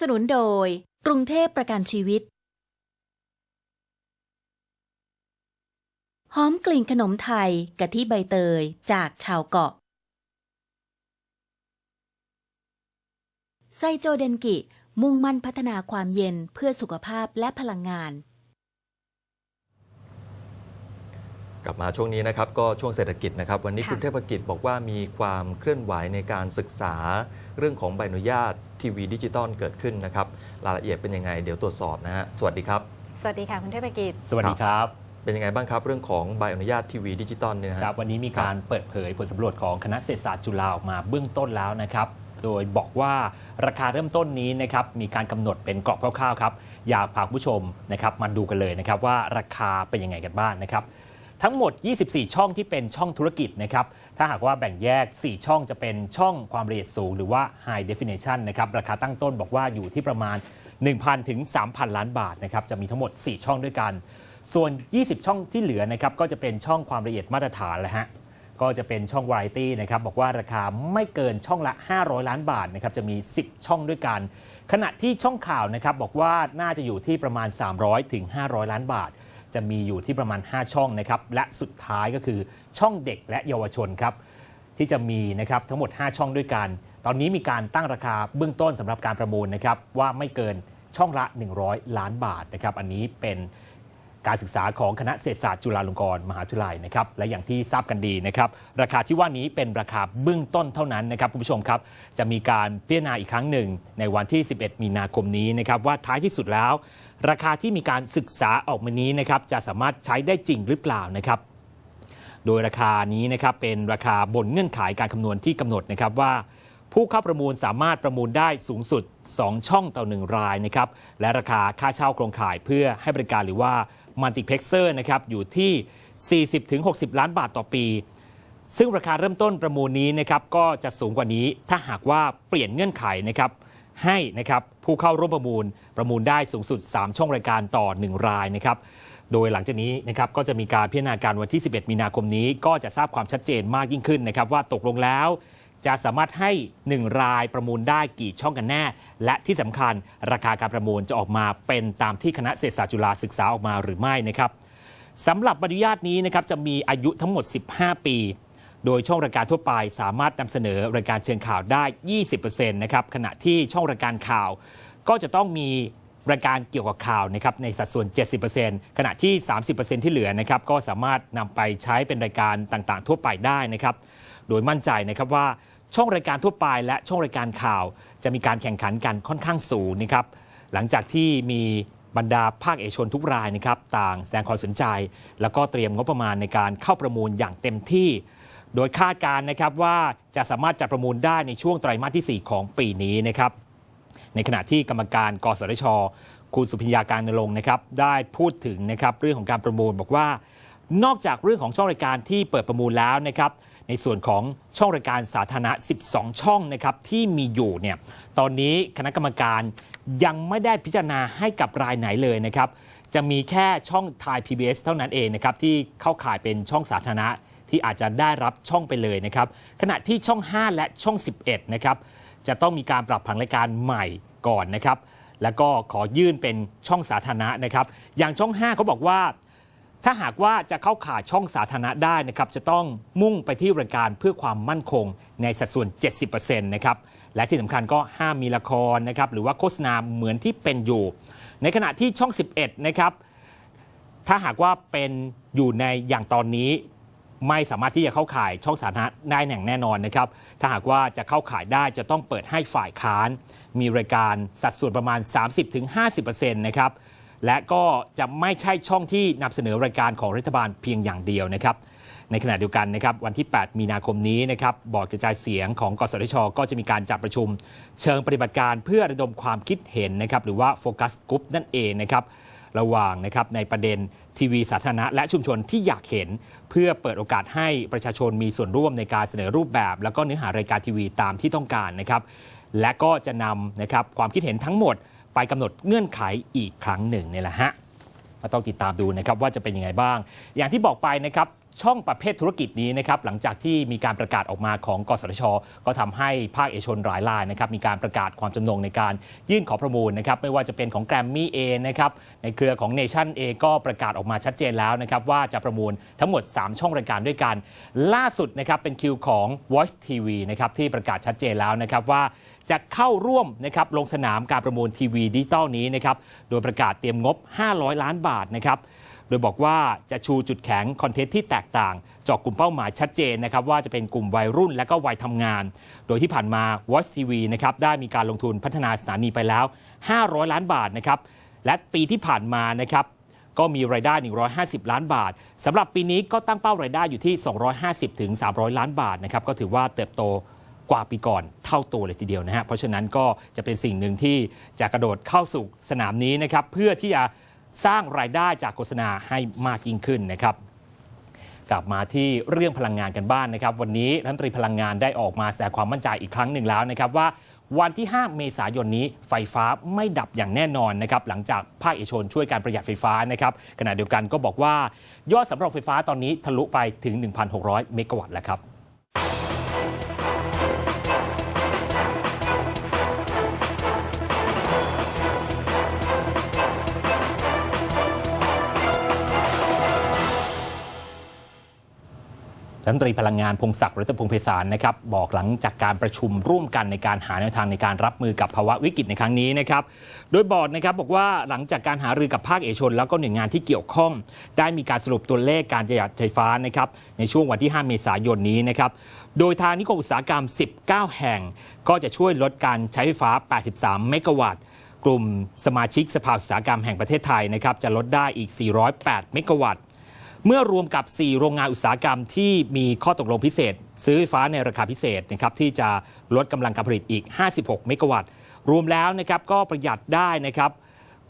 สนุนโดย กรุงเทพประกันชีวิต หอมกลิ่นขนมไทยกะทิใบเตยจากชาวเกาะ ไซโจเดนกิ มุ่งมั่นพัฒนาความเย็นเพื่อสุขภาพและพลังงานกลับมาช่วงนี้นะครับก็ช่วงเศรษฐกิจนะครับวันนี้ค่ะคุณเทพกิจบอกว่ามีความเคลื่อนไหวในการศึกษาเรื่องของใบอนุญาต ทีวีดิจิตอลเกิดขึ้นนะครับรายละเอียดเป็นยังไงเดี๋ยวตรวจสอบนะฮะสวัสดีครับ สวัสดีค่ะ คุณเทพกิจ สวัสดีครับ เป็นยังไงบ้างครับ เรื่องของใบอนุญาตทีวีดิจิตอลเนี่ยนะฮะครับวันนี้มีการเปิดเผยผลสำรวจของคณะเศรษฐศาสตร์จุฬาออกมาเบื้องต้นแล้วนะครับโดยบอกว่าราคาเริ่มต้นนี้นะครับมีการกำหนดเป็นกรอบคร่าวๆครับอยากพาคุณผู้ชมนะครับมาดูกันเลยนะครับว่าราคาเป็นยังไงกันบ้างนะครับ ทั้งหมด 24 ช่องที่เป็นช่องธุรกิจนะครับ ถ้าหากว่าแบ่งแยก 4 ช่องจะเป็นช่องความละเอียดสูง หรือว่า High Definition นะครับ ราคาตั้งต้นบอกว่าอยู่ที่ประมาณ 1,000 ถึง 3,000 ล้านบาทนะครับ จะมีทั้งหมด 4 ช่องด้วยกัน ส่วน 20 ช่องที่เหลือนะครับ ก็จะเป็นช่องความละเอียดมาตรฐานแหละฮะ ก็จะเป็นช่อง Variety นะครับ บอกว่าราคาไม่เกินช่องละ 500 ล้านบาทนะครับ จะมี 10 ช่องด้วยกัน ขณะที่ช่องข่าวนะครับ บอกว่าน่าจะอยู่ที่ประมาณ 300 ถึง 500 ล้านบาท จะมีอยู่ที่ประมาณ 5 ช่องนะครับและสุดท้ายก็คือช่องเด็กและเยาวชนครับที่จะมีนะครับทั้งหมด 5 ช่องด้วยกัน ตอนนี้มีการตั้งราคาเบื้องต้นสำหรับการประมูลนะครับว่าไม่เกินช่องละ 100 ล้านบาทนะครับอันนี้เป็นการศึกษาของคณะเศรษฐศาสตร์จุฬาลงกรณ์มหาวิทยาลัยนะครับและอย่างที่ทราบกันดีนะครับราคาที่ว่านี้เป็นราคาเบื้องต้นเท่านั้นนะครับคุณผู้ชมครับจะมีการพิจารณาอีกครั้งหนึ่ง ในวันที่ 11 มีนาคมนี้นะครับว่าท้ายที่สุดแล้ว ราคาที่มีการศึกษาออกมานี้นะครับจะสามารถใช้ได้จริงหรือเปล่านะครับโดยราคานี้นะครับเป็นราคาบนเงื่อนไขการคำนวณที่กำหนดนะครับว่า ผู้เข้าประมูลสามารถประมูลได้สูงสุด 2 ช่องต่อ 1 รายนะครับและราคาค่าเช่าโครงข่ายเพื่อให้บริการหรือว่ามัลติเพ e กเซอร์นะครับอยู่ที่ 40-60 ล้านบาทต่อปี ซึ่งราคาเริ่มต้นประมูลนี้นะครับก็จะสูงกว่านี้ถ้าหากว่าเปลี่ยนเงื่อนไขนะครับ ให้นะครับผู้เข้าร่วมประมูลประมูลได้สูงสุด 3 ช่องรายการต่อ 1 รายนะครับโดยหลังจากนี้นะครับก็จะมีการพิจารณาการวันที่ 11 มีนาคมนี้ ก็จะทราบความชัดเจนมากยิ่งขึ้นนะครับว่าตกลงแล้วจะสามารถให้ 1 รายประมูลได้กี่ช่องกันแน่ และที่สำคัญราคาการประมูลจะออกมาเป็นตามที่คณะเศรษฐศาสตร์จุฬาศึกษาออกมาหรือไม่นะครับสำหรับใบอนุญาตนี้นะครับจะมีอายุทั้งหมด 15 ปี โดยช่องรายการทั่วไปสามารถนำเสนอรายการเชิงข่าวได้ 20%นะครับขณะที่ช่องรายการข่าว ก็จะต้องมีรายการเกี่ยวกับข่าวนะครับในสัดส่วน 70%ขณะที่ 30%ที่เหลือนะครับก็สามารถนำไปใช้เป็นรายการต่างๆ ทั่วไปได้นะครับ โดยมั่นใจนะครับว่าช่องรายการทั่วไปและช่องรายการข่าว จะมีการแข่งขันกันค่อนข้างสูงนะครับ หลังจากที่มีบรรดาภาคเอกชนทุกรายนะครับ ต่างแสดงความสนใจ แล้วก็เตรียมงบประมาณในการเข้าประมูลอย่างเต็มที่ โดยคาดการณ์นะครับว่าจะสามารถจัดประมูลได้ในช่วงไตรมาสที่ 4 ของปีนี้นะครับ ในขณะที่กรรมการกสทช คุณสุพิญญาการนรงค์นะครับได้พูดถึงนะครับเรื่องของการประมูลบอกว่า นอกจากเรื่องของช่องรายการที่เปิดประมูลแล้วนะครับในส่วนของช่องรายการสาธารณะ 12 ช่องนะครับที่มีอยู่เนี่ยตอนนี้คณะกรรมการยังไม่ได้พิจารณาให้กับรายไหนเลยนะครับจะมีแค่ช่องไทย PBS เท่านั้นเองนะครับที่เข้าข่ายเป็นช่องสาธารณะ ที่อาจจะได้รับช่องไปเลยนะครับ ขณะที่ช่อง 5 และช่อง 11 นะครับ จะต้องมีการปรับผังรายการใหม่ก่อนนะครับ แล้วก็ขอยื่นเป็นช่องสาธารณะนะครับ อย่างช่อง 5 เขาบอกว่า ถ้าหากว่าจะเข้าข่ายช่องสาธารณะได้นะครับ จะต้องมุ่งไปที่รายการเพื่อความมั่นคงในสัดส่วน 70%นะครับ และที่สำคัญก็ห้ามมีละครนะครับ หรือว่าโฆษณาเหมือนที่เป็นอยู่ ในขณะที่ช่อง 11 นะครับถ้าหากว่าเป็นอยู่ในอย่างตอนนี้ ไม่สามารถที่จะเข้าข่ายช่องสาธารณะได้อย่างแน่นอนนะครับ ถ้าหากว่าจะเข้าข่ายได้จะต้องเปิดให้ฝ่ายค้าน มีรายการสัดส่วนประมาณ 30-50%นะครับและก็จะไม่ใช่ช่องที่นำเสนอรายการของรัฐบาลเพียงอย่างเดียวนะครับ ในขณะเดียวกันนะครับวันที่ 8 มีนาคมนี้นะครับบอร์ดกระจายเสียงของกสทช ก็จะมีการจัดประชุม เชิงปฏิบัติการเพื่อระดมความคิดเห็นนะครับหรือว่าโฟกัสกลุ่มนั่นเองนะครับ ระหว่างนะครับในประเด็นทีวีสาธารณะและชุมชนที่อยากเห็น เพื่อเปิดโอกาสให้ประชาชนมีส่วนร่วมในการเสนอรูปแบบ แล้วก็เนื้อหารายการทีวีตามที่ต้องการนะครับ และก็จะนำนะครับความคิดเห็นทั้งหมดไปกำหนดเงื่อนไขอีกครั้งหนึ่งนี่แหละฮะก็ต้องติดตามดูนะครับว่าจะเป็นยังไงบ้าง อย่างที่บอกไปนะครับ ช่องประเภทธุรกิจนี้นะครับหลังจากที่มีการประกาศออกมาของกสทช ก็ทำให้ภาคเอกชนหลายรายนะครับมีการประกาศความจำนงในการยื่นขอประมูลนะครับไม่ว่าจะเป็นของแกรมมี่เองนะครับในเครือของเนชั่นเองก็ประกาศออกมาชัดเจนแล้วนะครับว่าจะประมูลทั้งหมด 3 ช่องรายการด้วยกัน ล่าสุดนะครับเป็นคิวของ Voice TV นะครับที่ประกาศชัดเจนแล้วนะครับว่าจะเข้าร่วมนะครับลงสนามการประมูลทีวีดิจิตอลนี้นะครับโดยประกาศเตรียมงบ 500 ล้านบาทนะครับ โดยบอกว่าจะชูจุดแข็งคอนเทนต์ที่แตกต่างเจาะกลุ่มเป้าหมายชัดเจนนะครับว่าจะเป็นกลุ่มวัยรุ่นและก็วัยทำงาน โดยที่ผ่านมา Watch TV นะครับได้มีการลงทุนพัฒนาสถานีไปแล้ว 500 ล้านบาทนะครับและปีที่ผ่านมานะครับก็มีรายได้ 150 ล้านบาทสำหรับปีนี้ก็ตั้งเป้ารายได้อยู่ที่ 250ถึง300 ล้านบาทนะครับก็ถือว่าเติบโตกว่าปีก่อนเท่าตัวเลยทีเดียวนะฮะเพราะฉะนั้นก็จะเป็นสิ่งหนึ่งที่จะกระโดดเข้าสู่สนามนี้นะครับเพื่อที่จะ สร้างรายได้จากโฆษณาให้มากยิ่งขึ้นนะครับกลับมาที่เรื่องพลังงานกันบ้านนะครับ วันนี้รัฐมนตรีพลังงานได้ออกมาแสดงความมั่นใจอีกครั้งหนึ่งแล้วนะครับว่าวันที่ 5 เมษายนนี้ไฟฟ้าไม่ดับอย่างแน่นอนนะครับหลังจากภาคเอกชนช่วยการประหยัดไฟฟ้านะครับขณะเดียวกันก็บอกว่ายอดสำรองไฟฟ้าตอนนี้ทะลุไปถึง 1,600 เมกะวัตต์แล้วครับ รัฐมนตรีพลังงานพงศักดิ์รัตพงศ์เพศารนะครับบอกหลังจากการประชุมร่วมกันในการหาแนวทางในการรับมือกับภาวะวิกฤตในครั้งนี้นะครับโดยบอร์ดนะครับบอกว่าหลังจากการหารือกับภาคเอกชน แล้วก็หน่วยงานที่เกี่ยวข้อง ได้มีการสรุปตัวเลขการประหยัดไฟฟ้านะครับในช่วงวันที่ 5 เมษายนนี้นะครับโดยทางนิคมอุตสาหกรรม 19 แห่ง ก็จะช่วยลดการใช้ไฟฟ้า 83 เมกะวัตต์กลุ่มสมาชิกสภาอุตสาหกรรมแห่งประเทศไทยนะครับจะลดได้อีก 408 เมกะวัตต์ เมื่อรวมกับ 4 โรงงานอุตสาหกรรมที่มีข้อตกลงพิเศษ ซื้อไฟฟ้าในราคาพิเศษนะครับที่จะลดกำลังการผลิตอีก 56 เมกะวัตต์ รวมแล้วนะครับก็ประหยัดได้นะครับ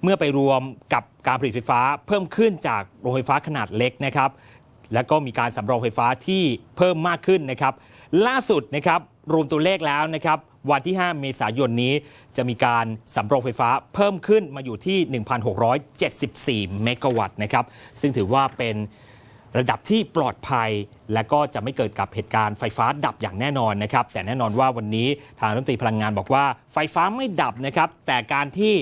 เมื่อไปรวมกับการผลิตไฟฟ้าเพิ่มขึ้นจากโรงไฟฟ้าขนาดเล็กนะครับแล้วก็มีการสำรองไฟฟ้าที่เพิ่มมากขึ้นนะครับ ล่าสุดนะครับรวมตัวเลขแล้วนะครับ วันที่ 5 เมษายนนี้จะมีการสำรองไฟฟ้าเพิ่มขึ้นมาอยู่ที่ 1,674 เมกะวัตต์นะครับ ซึ่งถือว่าเป็นระดับที่ปลอดภัย และก็จะไม่เกิดกับเหตุการณ์ไฟฟ้าดับอย่างแน่นอนนะครับ แต่แน่นอนว่าวันนี้ทางรัฐมนตรีพลังงานบอกว่าไฟฟ้าไม่ดับนะครับ แต่การที่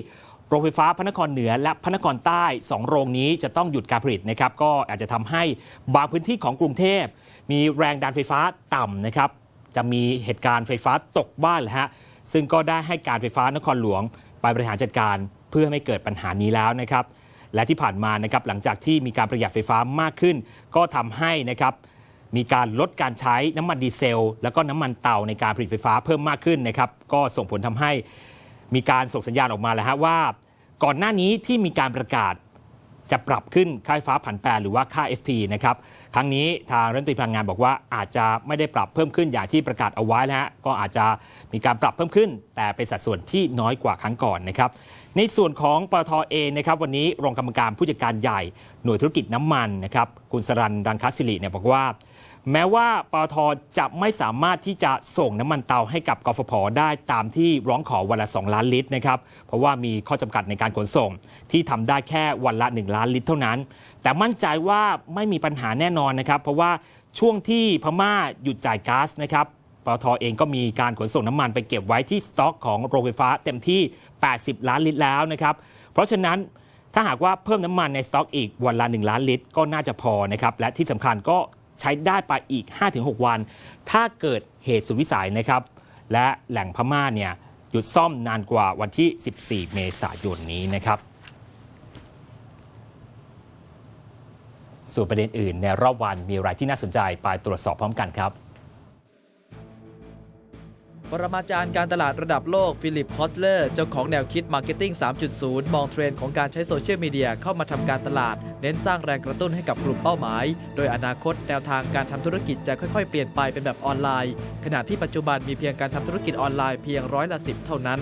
โรงไฟฟ้าพระนครเหนือและพระนครใต้ 2 โรงนี้จะต้องหยุดการผลิตนะครับ ก็อาจจะทำให้บางพื้นที่ของกรุงเทพ มีแรงดันไฟฟ้าต่ำนะครับ จะมีเหตุการณ์ไฟฟ้าตกบ้านแหละฮะซึ่งก็ได้ให้การไฟฟ้านครหลวง ไปบริหารจัดการเพื่อไม่เกิดปัญหานี้แล้วนะครับ และที่ผ่านมานะครับหลังจากที่มีการประหยัดไฟฟ้ามากขึ้น ก็ทำให้นะครับมีการลดการใช้น้ำมันดีเซล แล้วก็น้ำมันเตาในการผลิตไฟฟ้าเพิ่มมากขึ้นนะครับ ก็ส่งผลทำให้มีการส่งสัญญาณออกมาแล้วฮะว่า ก่อนหน้านี้ที่มีการประกาศจะปรับขึ้นค่าไฟฟ้าผันแปรหรือว่าค่า FT นะครับ ครั้งนี้ทางรัฐมนตรีพลังงานบอกว่าอาจจะไม่ได้ปรับเพิ่มขึ้นอย่างที่ประกาศเอาไว้นะฮะก็อาจจะมีการปรับเพิ่มขึ้น แต่เป็นสัดส่วนที่น้อยกว่าครั้งก่อนนะครับในส่วนของปตทเองนะครับวันนี้รองกรรมการผู้จัดการใหญ่หน่วยธุรกิจน้ำมันนะครับคุณสรันรันคัสสิริเนี่ยบอกว่า แม้ว่าปตทจะไม่สามารถที่จะส่งน้ำมันเตาให้กับกฟผได้ตามที่ร้องขอวันละ 2 ล้านลิตรนะครับเพราะว่ามีข้อจำกัดในการขนส่งที่ทำได้แค่วันละ 1 ล้านลิตรเท่านั้น แต่มั่นใจว่าไม่มีปัญหาแน่นอนนะครับ เพราะว่าช่วงที่พม่าหยุดจ่ายก๊าซนะครับปตทเองก็มีการขนส่งน้ำมันไปเก็บไว้ที่สต็อกของโรงไฟฟ้าเต็มที่ 80 ล้านลิตรแล้วนะครับ เพราะฉะนั้นถ้าหากว่าเพิ่มน้ำมันในสต็อกอีกวันละ 1 ล้านลิตร ก็น่าจะพอนะครับ และที่สำคัญก็ใช้ได้ไปอีก 5-6 วัน ถ้าเกิดเหตุสุดวิสัยนะครับ และแหล่งพม่าเนี่ยหยุดซ่อมนานกว่าวันที่ 14 เมษายนนี้นะครับ ส่วนประเด็นอื่นในรอบวันมีอะไรที่น่าสนใจไปตรวจสอบพร้อมกันครับปรมาจารย์การตลาดระดับโลกฟิลิปคอสเลอร์ เจ้าของแนวคิด Marketing 3.0 มองเทรนด์ของการใช้โซเชียลมีเดียเข้ามาทำการตลาด เน้นสร้างแรงกระตุ้นให้กับกลุ่มเป้าหมาย โดยอนาคตแนวทางการทำธุรกิจจะค่อยๆ เปลี่ยนไปเป็นแบบออนไลน์ ขณะที่ปัจจุบันมีเพียงการทำธุรกิจออนไลน์เพียงร้อยละสิเท่านั้น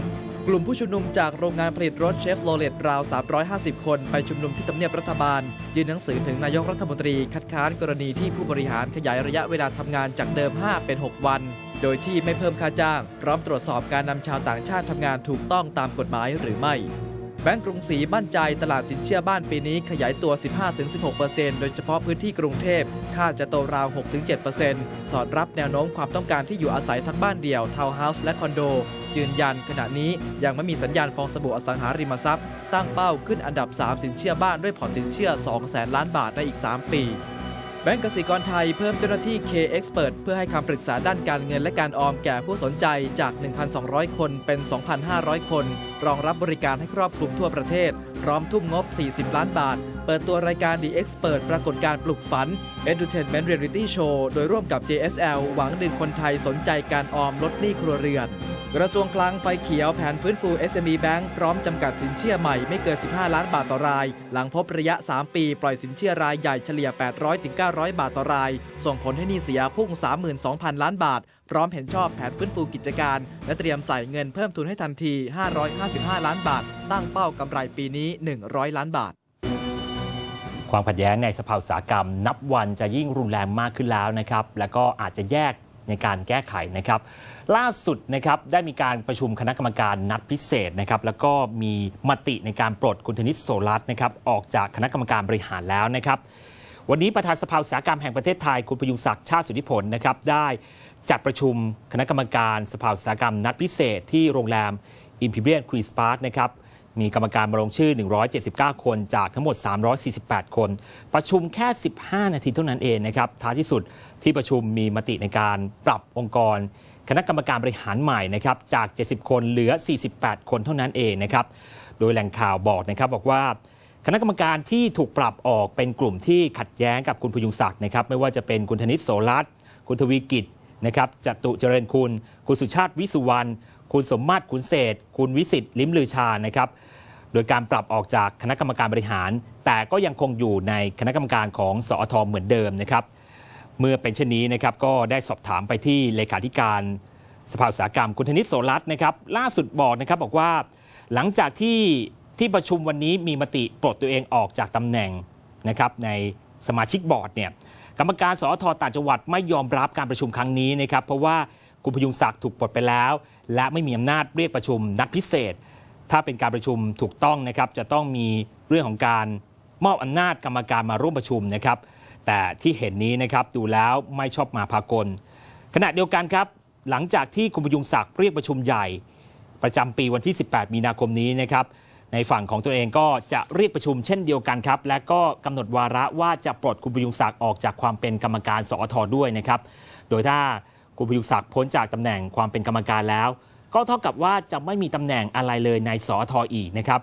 กลุ่มผู้ชุมนุมจากโรงงานผลิตรถเชฟโรเลตราว 350 คน ไปชุมนุมที่ทำเนียบรัฐบาล ยื่นหนังสือถึงนายกรัฐมนตรีคัดค้านกรณีที่ผู้บริหารขยายระยะเวลาทำงานจากเดิม 5 เป็น 6 วัน โดยที่ไม่เพิ่มค่าจ้าง พร้อมตรวจสอบการนำชาวต่างชาติทำงานถูกต้องตามกฎหมายหรือไม่แบงก์กรุงศรีมั่นใจตลาดสินเชื่อบ้านปีนี้ขยายตัว 15-16%โดยเฉพาะพื้นที่กรุงเทพคาดจะโตราว 6-7%สอดรับแนวโน้มความต้องการที่อยู่อาศัยทั้งบ้านเดี่ยวทาวน์เฮาส์และคอนโด ยืนยันขณะนี้ยังไม่มีสัญญาณฟองสบู่อสังหาริมทรัพย์ ตั้งเป้าขึ้นอันดับ 3 สินเชื่อบ้านด้วยผ่อนสินเชื่อ2แสนล้านบาทในอีก 3 ปี แบงก์กสิกรไทยเพิ่มเจ้าหน้าที่ K-Expert เพื่อให้คำปรึกษาด้านการเงินและการออมแก่ผู้สนใจจาก 1,200 คนเป็น 2,500 คน รองรับบริการให้ครอบคลุมทั่วประเทศ พร้อมทุ่มงบ 40 ล้านบาทเปิดตัวรายการ The Expert ปรากฏการปลุกฝัน Entertainment Reality Show โดยร่วมกับ JSL หวังดึงคนไทยสนใจการออมลดหนี้ครัวเรือน กระทรวงคลังไฟเขียวแผนฟื้นฟู SME Bank พร้อมจำกัดสินเชื่อใหม่ไม่เกิน 15 ล้านบาทต่อราย หลังพบระยะ 3 ปีปล่อยสินเชื่อรายใหญ่เฉลี่ย 800-900 บาทต่อราย ส่งผลให้หนี้เสียพุ่ง 32,000 ล้านบาท พร้อมเห็นชอบแผนฟื้นฟูกิจการ และเตรียมใส่เงินเพิ่มทุนให้ทันที 555 ล้านบาท ตั้งเป้ากำไรปีนี้ 100 ล้านบาทความขัดแย้งในสภาอุตสาหกรรม นับวันจะยิ่งรุนแรงมากขึ้นแล้วนะครับ แล้วก็อาจจะแยก ในการแก้ไขนะครับ ล่าสุดนะครับได้มีการประชุมคณะกรรมการนัดพิเศษนะครับ แล้วก็มีมติในการปลดคุณธนิตโสรัตน์นะครับออกจากคณะกรรมการบริหารแล้วนะครับ วันนี้ประธานสภาอุตสาหกรรมแห่งประเทศไทยคุณประยุงศักดิ์ชาติสุทธิผลนะครับได้จัดประชุมคณะกรรมการสภาอุตสาหกรรมนัดพิเศษที่โรงแรม Imperial Queen's Park นะครับ มีกรรมการมาลงชื่อ 179 คนจากทั้งหมด 348 คน ประชุมแค่ 15 นาทีเท่านั้นเองนะครับ ท้ายที่สุดที่ประชุมมีมติในการปรับองค์กร คณะกรรมการบริหารใหม่นะครับจาก 70 คนเหลือ 48 คนเท่านั้นเองนะครับ โดยแหล่งข่าวบอกนะครับบอกว่าคณะกรรมการที่ถูกปรับออกเป็นกลุ่มที่ขัดแย้งกับคุณพยุงศักดิ์นะครับ ไม่ว่าจะเป็นคุณธนิตโสรัตน์คุณทวีกิจนะครับจตุเจริญคุณ คุณสุชาติวิสุวรรณ คุณสมมาตรขุนเศษ คุณวิสิทธิ์ลิ้มลือชานะครับ โดยการปรับออกจากคณะกรรมการบริหาร แต่ก็ยังคงอยู่ในคณะกรรมการของสอทเหมือนเดิมนะครับ เมื่อเป็นเช่นนี้นะครับก็ได้สอบถามไปที่เลขาธิการสภาอุตสาหกรรมคุณธนิตโสรัตน์นะครับ ล่าสุดบอกนะครับบอกว่า หลังจากที่ที่ประชุมวันนี้มีมติปลดตัวเองออกจากตำแหน่งนะครับในสมาชิกบอร์ดเนี่ยกรรมการสอทต่างจังหวัดไม่ยอมรับการประชุมครั้งนี้นะครับ เพราะว่า คุณพยุงศักดิ์ถูกปลดไปแล้ว และไม่มีอำนาจเรียกประชุมนัดพิเศษ ถ้าเป็นการประชุมถูกต้องนะครับจะต้องมีเรื่องของการมอบอำนาจกรรมการมาร่วมประชุมนะครับ แต่ที่เห็นนี้นะครับดูแล้วไม่ชอบมาพากลขณะเดียวกันครับหลังจากที่คุณพยุงศักดิ์เรียกประชุมใหญ่ ประจำปีวันที่ 18 มีนาคมนี้นะครับในฝั่งของตัวเองก็จะเรียกประชุมเช่นเดียวกันครับ และก็กำหนดวาระว่าจะปลดคุณพยุงศักดิ์ออกจากความเป็นกรรมการสอทด้วยนะครับ โดยถ้า คุณพยุศักดิ์พ้นจากตำแหน่งความเป็นกรรมการแล้ว ก็เท่ากับว่าจะไม่มีตำแหน่งอะไรเลยในสอทอีกนะครับ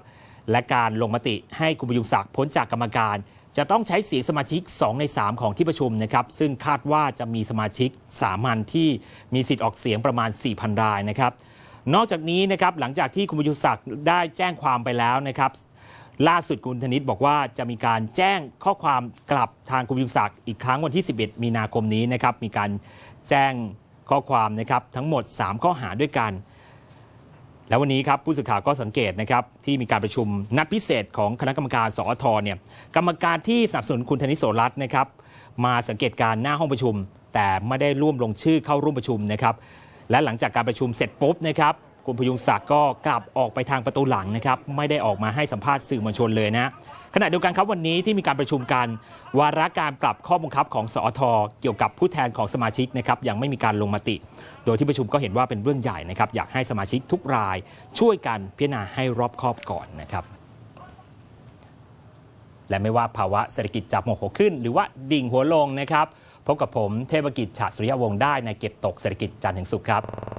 และการลงมติให้คุณพยุศักดิ์พ้นจากกรรมการ จะต้องใช้เสียงสมาชิก 2 ใน 3 ของที่ประชุมนะครับ ซึ่งคาดว่าจะมีสมาชิกสามัญที่มีสิทธิ์ออกเสียงประมาณ 4,000 รายนะครับ นอกจากนี้นะครับหลังจากที่คุณประยุศักดิ์ได้แจ้งความไปแล้วนะครับล่าสุดคุณธนิตบอกว่าจะมีการแจ้งข้อความกลับทางคุณประยุศักดิ์อีกครั้งวันที่ 11 มีนาคมนี้นะครับ มีการ แจ้งข้อความนะครับทั้งหมด 3 ข้อหาด้วยกัน แล้ววันนี้ครับผู้สื่อข่าวก็สังเกตนะครับที่มีการประชุมนัดพิเศษของคณะกรรมการสอทเนี่ยกรรมการที่สนับสนุนคุณธนิโสรัตน์นะครับมาสังเกตการณ์หน้าห้องประชุม แต่ไม่ได้ร่วมลงชื่อเข้าร่วมประชุมนะครับและหลังจากการประชุมเสร็จปุ๊บนะครับ คุณพยุงศักดิ์ก็กลับออกไปทางประตูหลังนะครับ ไม่ได้ออกมาให้สัมภาษณ์สื่อมวลชนเลยนะขณะเดียวกันครับวันนี้ที่มีการประชุมกัน วาระการปรับข้อบังคับของสอทเกี่ยวกับผู้แทนของสมาชิกนะครับยังไม่มีการลงมติ โดยที่ประชุมก็เห็นว่าเป็นเรื่องใหญ่นะครับอยากให้สมาชิกทุกรายช่วยกันพิจารณาให้รอบคอบก่อนนะครับและไม่ว่าภาวะเศรษฐกิจจะโมโหขึ้น หรือว่าดิ่งหัวลงนะครับพบกับผมเทพกิจฉะสุริยวงศ์ได้ในเก็บตกเศรษฐกิจจันทร์ถึงสุขครับ